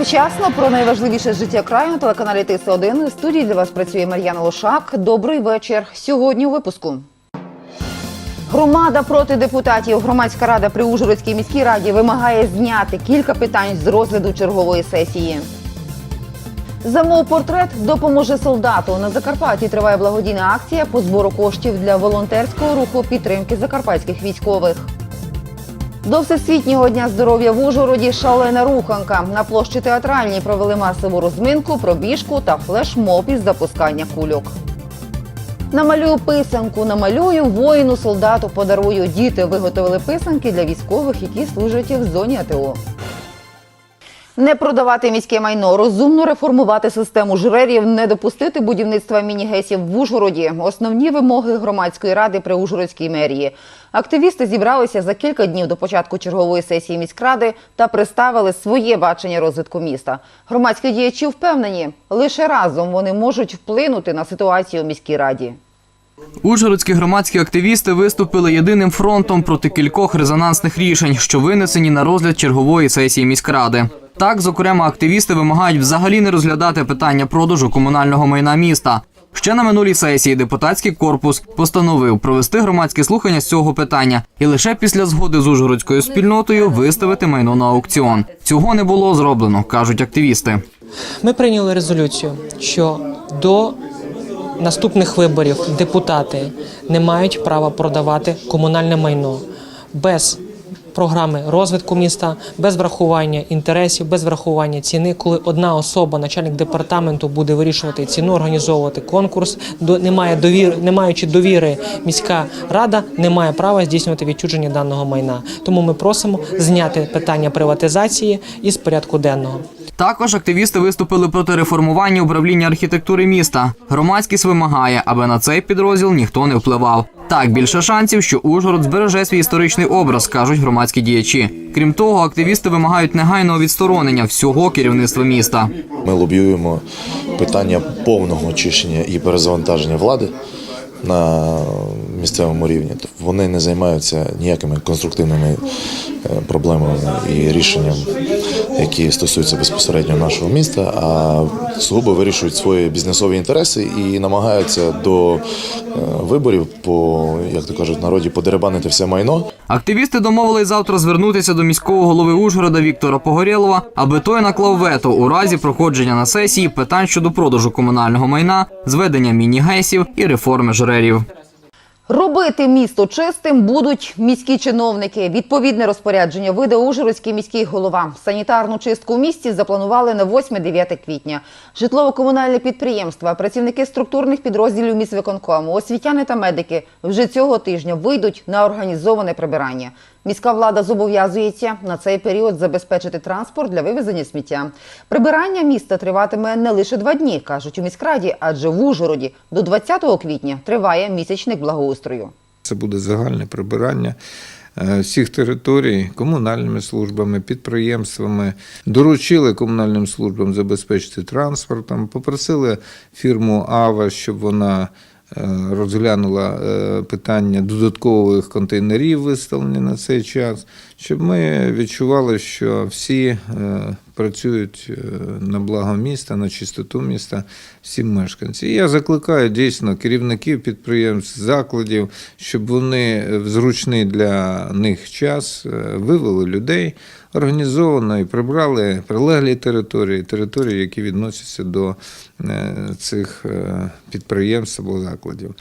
Вчасно про найважливіше з життя краю на телеканалі Тис 1 У студії для вас працює Мар'яна Лошак. Добрий вечір. Сьогодні у випуску. Громада проти депутатів. Громадська рада при Ужгородській міській раді вимагає зняти кілька питань з розгляду чергової сесії. Замов портрет допоможе солдату. На Закарпатті триває благодійна акція по збору коштів для волонтерського руху підтримки закарпатських військових. До Всесвітнього дня здоров'я в Ужгороді шалена руханка. На площі театральній провели масову розминку, пробіжку та флешмоб із запускання кульок. Намалюю писанку, намалюю воїну, солдату подарую. Діти виготовили писанки для військових, які служать в зоні АТО. Не продавати міське майно, розумно реформувати систему жрерів, не допустити будівництва міні-гесів в Ужгороді. Основні вимоги громадської ради при Ужгородській мерії. Активісти зібралися за кілька днів до початку чергової сесії міськради та представили своє бачення розвитку міста. Громадські діячі впевнені, лише разом вони можуть вплинути на ситуацію у міській раді. Ужгородські громадські активісти виступили єдиним фронтом проти кількох резонансних рішень, що винесені на розгляд чергової сесії міськради. Так, зокрема, активісти вимагають взагалі не розглядати питання продажу комунального майна міста. Ще на минулій сесії депутатський корпус постановив провести громадські слухання з цього питання і лише після згоди з ужгородською спільнотою виставити майно на аукціон. Цього не було зроблено, кажуть активісти. Ми прийняли резолюцію, що до наступних виборів депутати не мають права продавати комунальне майно без програми розвитку міста, без врахування інтересів, без врахування ціни. Коли одна особа, начальник департаменту, буде вирішувати ціну, організовувати конкурс, до немає довіри, не маючи довіри, міська рада не має права здійснювати відчуження даного майна. Тому ми просимо зняти питання приватизації із порядку денного. Також активісти виступили проти реформування управління архітектури міста. Громадськість вимагає, аби на цей підрозділ ніхто не впливав. Так більше шансів, що Ужгород збереже свій історичний образ, кажуть громадські діячі. Крім того, активісти вимагають негайного відсторонення всього керівництва міста. Ми лобіюємо питання повного очищення і перезавантаження влади на місцевому рівні. Тобто Вони не займаються ніякими конструктивними е, проблемами і рішенням, які стосуються безпосередньо нашого міста, а сугубо вирішують свої бізнесові інтереси і намагаються до е, виборів по, як то кажуть, народі подеребанити все майно. Активісти домовились завтра звернутися до міського голови Ужгорода Віктора Погорєлова, аби той наклав вето у разі проходження на сесії питань щодо продажу комунального майна, зведення міні-гесів і реформи жрерів. Робити місто чистим будуть міські чиновники. Відповідне розпорядження видав Ужгородський міський голова. Санітарну чистку в місті запланували на 8-9 квітня. Житлово-комунальне підприємства, працівники структурних підрозділів міськвиконкому, освітяни та медики вже цього тижня вийдуть на організоване прибирання. Міська влада зобов'язується на цей період забезпечити транспорт для вивезення сміття. Прибирання міста триватиме не лише два дні, кажуть у міськраді, адже в Ужгороді до 20 квітня триває місячник благоустрою. Це буде загальне прибирання е, всіх територій комунальними службами, підприємствами. Доручили комунальним службам забезпечити транспортом, попросили фірму Ава, щоб вона розглянула е, питання додаткових контейнерів, виставлені на цей час, щоб ми відчували, що всі е, працюють е, на благо міста, на чистоту міста, всі мешканці. Я закликаю дійсно керівників підприємств, закладів, щоб вони в зручний для них час е, вивели людей організовано і прибрали прилеглі території, території, які відносяться до е, цих е, підприємств або закладів.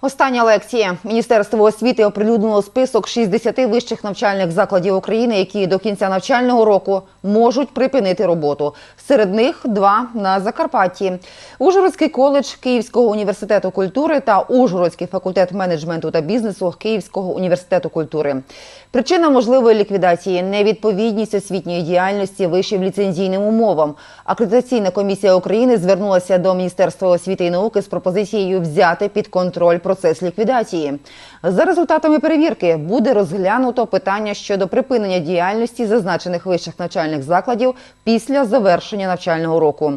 Остання лекція. Міністерство освіти оприлюднило список 60 вищих навчальних закладів України, які до кінця навчального року можуть припинити роботу. Серед них два на Закарпатті. Ужгородський коледж Київського університету культури та Ужгородський факультет менеджменту та бізнесу Київського університету культури. Причина можливої ліквідації невідповідність освітньої діяльності вищим ліцензійним умовам. Акредитаційна комісія України звернулася до Міністерства освіти і науки з пропозицією взяти під контроль процес ліквідації. За результатами перевірки буде розглянуто питання щодо припинення діяльності зазначених вищих навчальних закладів після завершення навчального року.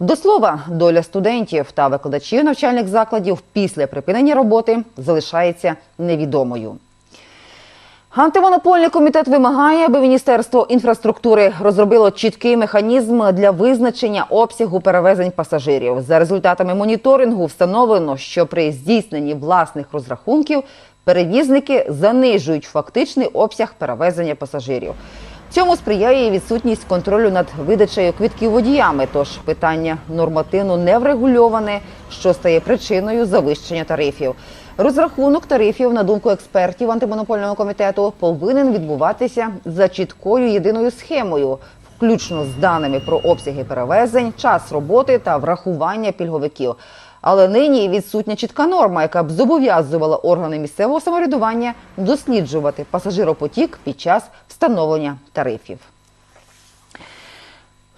До слова, доля студентів та викладачів навчальних закладів після припинення роботи залишається невідомою. Антимонопольний комітет вимагає, аби Міністерство інфраструктури розробило чіткий механізм для визначення обсягу перевезень пасажирів. За результатами моніторингу встановлено, що при здійсненні власних розрахунків перевізники занижують фактичний обсяг перевезення пасажирів. Цьому сприяє відсутність контролю над видачею квитків водіями. Тож питання нормативно не врегульоване, що стає причиною завищення тарифів. Розрахунок тарифів, на думку експертів антимонопольного комітету, повинен відбуватися за чіткою єдиною схемою, включно з даними про обсяги перевезень, час роботи та врахування пільговиків. Але нині відсутня чітка норма, яка б зобов'язувала органи місцевого самоврядування досліджувати пасажиропотік під час встановлення тарифів.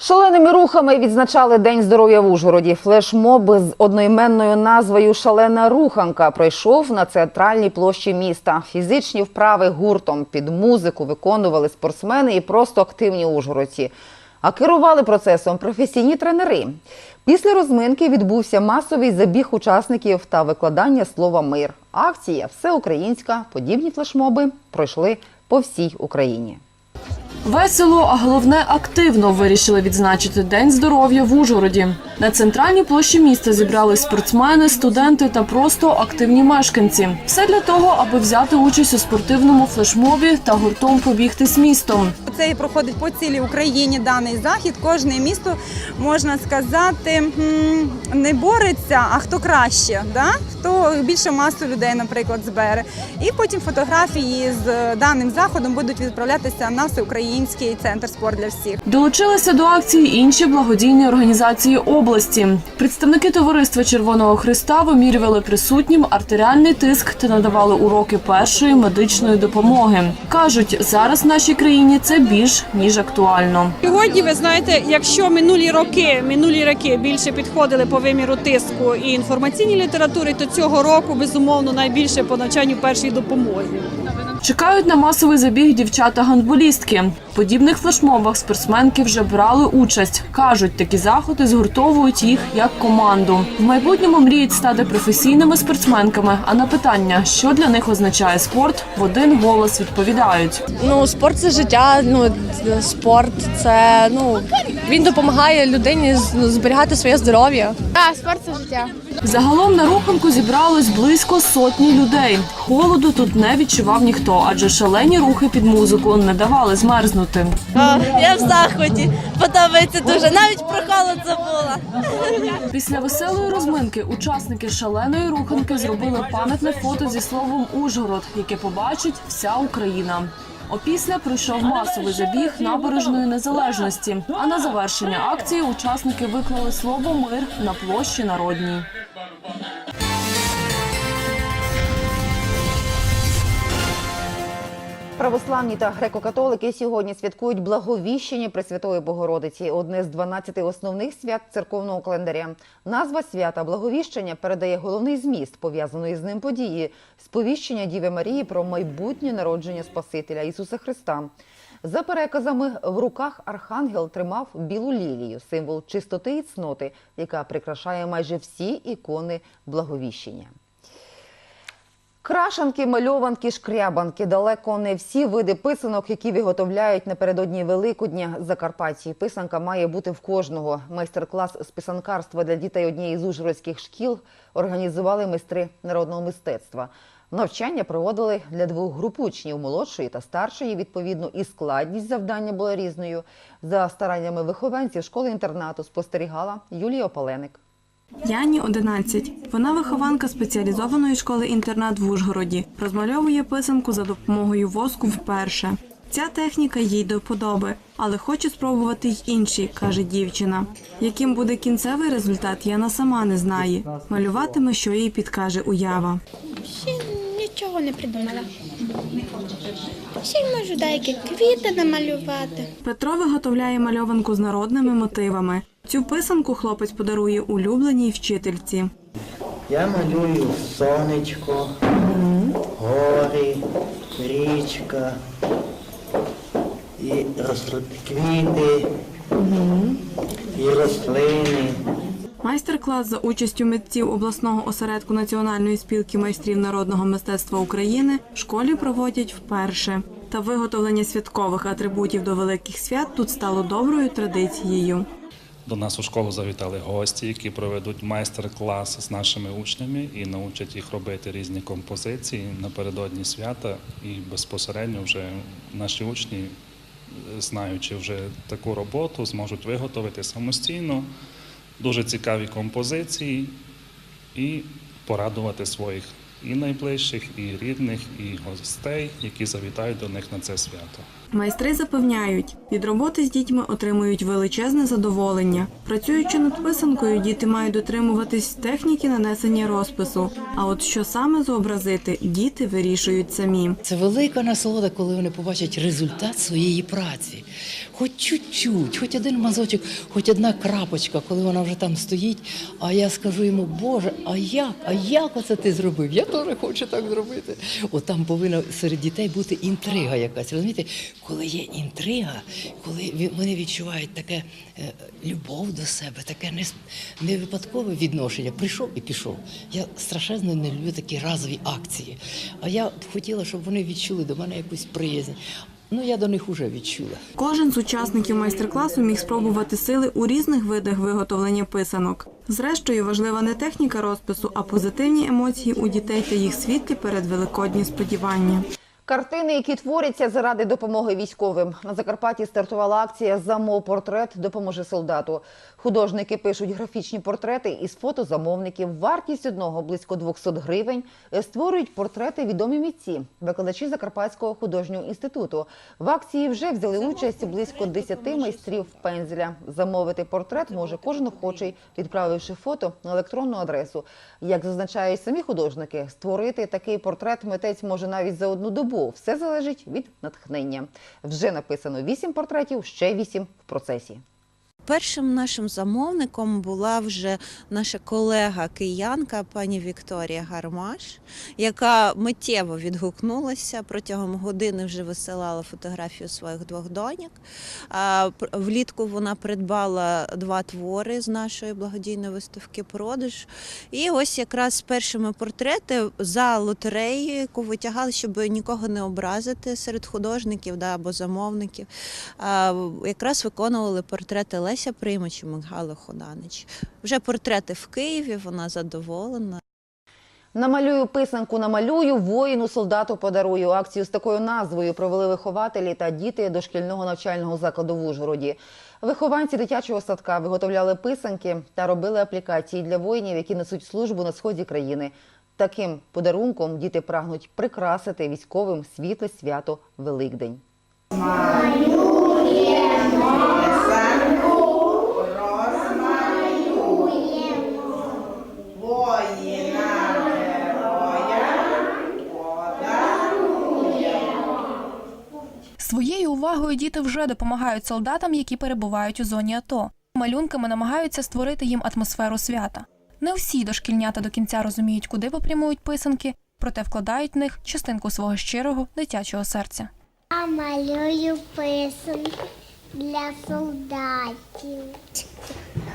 Шаленими рухами відзначали День здоров'я в Ужгороді. Флешмоб з одноіменною назвою Шалена руханка пройшов на центральній площі міста. Фізичні вправи гуртом під музику виконували спортсмени і просто активні ужгородці. А керували процесом професійні тренери. Після розминки відбувся масовий забіг учасників та викладання слова мир. Акція всеукраїнська. Подібні флешмоби пройшли по всій Україні. Весело, а головне активно вирішили відзначити День здоров'я в Ужгороді. На центральній площі міста зібрались спортсмени, студенти та просто активні мешканці. Все для того, аби взяти участь у спортивному флешмобі та гуртом побігти з містом. Це проходить по цілій Україні даний захід. Кожне місто можна сказати не бореться, а хто краще, да? хто більше масу людей, наприклад, збере. І потім фотографії з даним заходом будуть відправлятися на всеукраїнський центр спорт для всіх. Долучилися до акції інші благодійні організації області. Представники товариства Червоного Христа вимірювали присутнім артеріальний тиск та надавали уроки першої медичної допомоги. кажуть, зараз в нашій країні це більш ніж актуально. Сьогодні ви знаєте, якщо минулі роки, минулі роки більше підходили по виміру тиску і інформаційній літератури, то цього року безумовно найбільше по навчанню першій допомозі. Чекають на масовий забіг дівчата-гандболістки. В подібних флешмобах спортсменки вже брали участь. кажуть, такі заходи згуртовують їх як команду. В майбутньому мріють стати професійними спортсменками. А на питання, що для них означає спорт, в один голос відповідають. Ну, спорт це життя. Ну спорт це ну він допомагає людині ну, зберігати своє здоров'я. Так, спорт це життя. Загалом на руханку зібралось близько сотні людей. Холоду тут не відчував ніхто, адже шалені рухи під музику не давали змерзнути. я в заході. Подобається дуже. Навіть про холод забула. Після веселої розминки учасники шаленої руханки зробили пам'ятне фото зі словом Ужгород, яке побачить вся Україна. Опісля пройшов масовий забіг набережної незалежності. А на завершення акції учасники виклали слово мир на площі народній. Православні та греко-католики сьогодні святкують благовіщення Пресвятої Богородиці, одне з 12 основних свят церковного календаря. Назва свята Благовіщення передає головний зміст пов'язаної з ним події сповіщення Діви Марії про майбутнє народження Спасителя Ісуса Христа. За переказами, в руках архангел тримав білу лілію, символ чистоти і цноти, яка прикрашає майже всі ікони благовіщення. Крашанки, мальованки, шкрябанки далеко не всі види писанок, які виготовляють напередодні Великодня Закарпатті. Писанка має бути в кожного. Майстер-клас з писанкарства для дітей однієї з ужгородських шкіл організували майстри народного мистецтва. Навчання проводили для двох груп учнів молодшої та старшої. Відповідно, і складність завдання була різною. За стараннями вихованців школи-інтернату спостерігала Юлія Опаленик. Яні 11. Вона вихованка спеціалізованої школи-інтернат в Ужгороді. Розмальовує писанку за допомогою воску вперше. Ця техніка їй до вподоби, але хоче спробувати й інші, каже дівчина. Яким буде кінцевий результат, Яна сама не знає. Малюватиме, що їй підкаже уява. Ще нічого не придумала. Ще й можу деякі квіти намалювати. Петро виготовляє мальованку з народними мотивами. Цю писанку хлопець подарує улюбленій вчительці. Я малюю сонечко, гори, річка, і росли квіти, і рослини. Майстер-клас за участю митців обласного осередку Національної спілки майстрів народного мистецтва України в школі проводять вперше. Та виготовлення святкових атрибутів до великих свят тут стало доброю традицією. До нас у школу завітали гості, які проведуть майстер-клас з нашими учнями і научать їх робити різні композиції напередодні свята. І безпосередньо вже наші учні, знаючи вже таку роботу, зможуть виготовити самостійно дуже цікаві композиції і порадувати своїх і найближчих, і рідних, і гостей, які завітають до них на це свято. Майстри запевняють, від роботи з дітьми отримують величезне задоволення. Працюючи над писанкою, діти мають дотримуватись техніки нанесення розпису. А от що саме зобразити, діти вирішують самі. Це велика насолода, коли вони побачать результат своєї праці. Хоч чуть-чуть, хоч один мазочок, хоч одна крапочка, коли вона вже там стоїть. А я скажу йому, Боже, а як? А як оце ти зробив? Я теж хочу так зробити. От там повинна серед дітей бути інтрига якась. Розумієте, коли є інтрига, коли вони відчувають таке е, любов до себе, таке не випадкове відношення. Прийшов і пішов. Я страшенно не люблю такі разові акції. А я б хотіла, щоб вони відчули до мене якусь приязнь. Ну, я до них уже відчула. Кожен з учасників майстер-класу міг спробувати сили у різних видах виготовлення писанок. Зрештою, важлива не техніка розпису, а позитивні емоції у дітей та їх світлі перед великодні сподівання. Картини, які творяться заради допомоги військовим. На Закарпатті стартувала акція Замов портрет допоможе солдату. Художники пишуть графічні портрети із фото замовників. Вартість одного близько 200 гривень. Створюють портрети відомі митці, викладачі Закарпатського художнього інституту. В акції вже взяли участь близько 10 майстрів пензля. Замовити портрет може кожен охочий, відправивши фото на електронну адресу. Як зазначають самі художники, створити такий портрет митець може навіть за одну добу. Все залежить від натхнення. Вже написано 8 портретів, ще 8 в процесі. Першим нашим замовником була вже наша колега киянка пані Вікторія Гармаш, яка миттєво відгукнулася протягом години вже висилала фотографію своїх двох доньок. Влітку вона придбала два твори з нашої благодійної виставки продаж. І ось якраз першими портрети за лотереєю, яку витягали, щоб нікого не образити серед художників да, або замовників. Якраз виконували портрети Леся Приймача, Михайло Ходанич. Вже портрети в Києві, вона задоволена. Намалюю писанку, намалюю, воїну солдату подарую. Акцію з такою назвою провели вихователі та діти дошкільного навчального закладу в Ужгороді. Вихованці дитячого садка виготовляли писанки та робили аплікації для воїнів, які несуть службу на сході країни. Таким подарунком діти прагнуть прикрасити військовим світле свято Великдень. Увагою діти вже допомагають солдатам, які перебувають у зоні АТО. Малюнками намагаються створити їм атмосферу свята. Не всі дошкільнята до кінця розуміють, куди попрямують писанки, проте вкладають в них частинку свого щирого дитячого серця. Я малюю писанки для солдатів.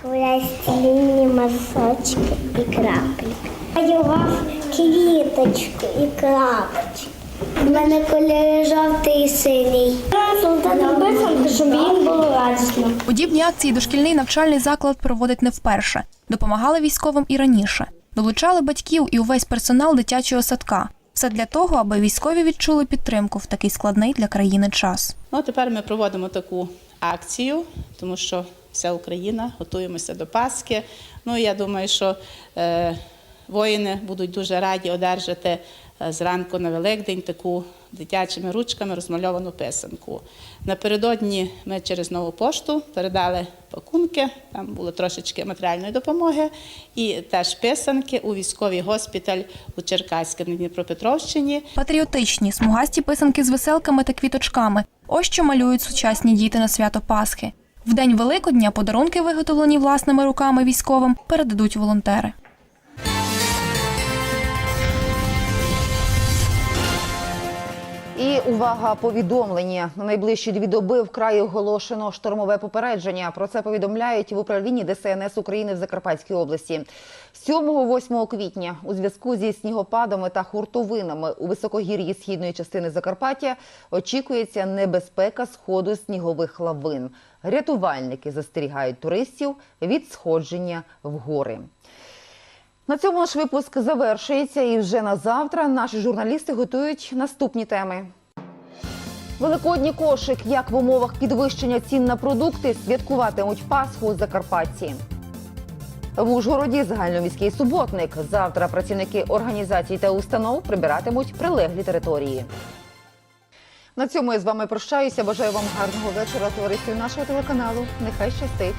Хвлястлінні мазочки і краплі. Малював квіточку і крапочку. У мене кольори жовтий і синій. Солдатам щоб їм було радісно. Подібні акції дошкільний навчальний заклад проводить не вперше. Допомагали військовим і раніше. Долучали батьків і увесь персонал дитячого садка. Все для того, аби військові відчули підтримку в такий складний для країни час. Ну, тепер ми проводимо таку акцію, тому що вся Україна готуємося до Пасхи. Ну, я думаю, що е, воїни будуть дуже раді одержати зранку на Великдень таку дитячими ручками розмальовану писанку. Напередодні ми через нову пошту передали пакунки, там було трошечки матеріальної допомоги, і теж писанки у військовий госпіталь у Черкаській на Дніпропетровщині. Патріотичні, смугасті писанки з веселками та квіточками. Ось що малюють сучасні діти на свято Пасхи. В день Великодня подарунки, виготовлені власними руками військовим, передадуть волонтери. І увага, повідомлення на найближчі дві доби в краї оголошено штормове попередження. Про це повідомляють в управлінні ДСНС України в Закарпатській області. 7-8 квітня у зв'язку зі снігопадами та хуртовинами у високогір'ї східної частини Закарпаття очікується небезпека сходу снігових лавин. Рятувальники застерігають туристів від сходження в гори. На цьому наш випуск завершується, і вже на завтра наші журналісти готують наступні теми. Великодній кошик, як в умовах підвищення цін на продукти святкуватимуть Пасху у Закарпатті. В Ужгороді загальноміський суботник. Завтра працівники організацій та установ прибиратимуть прилеглі території. На цьому я з вами прощаюся. Бажаю вам гарного вечора, товаристві нашого телеканалу. Нехай щастить!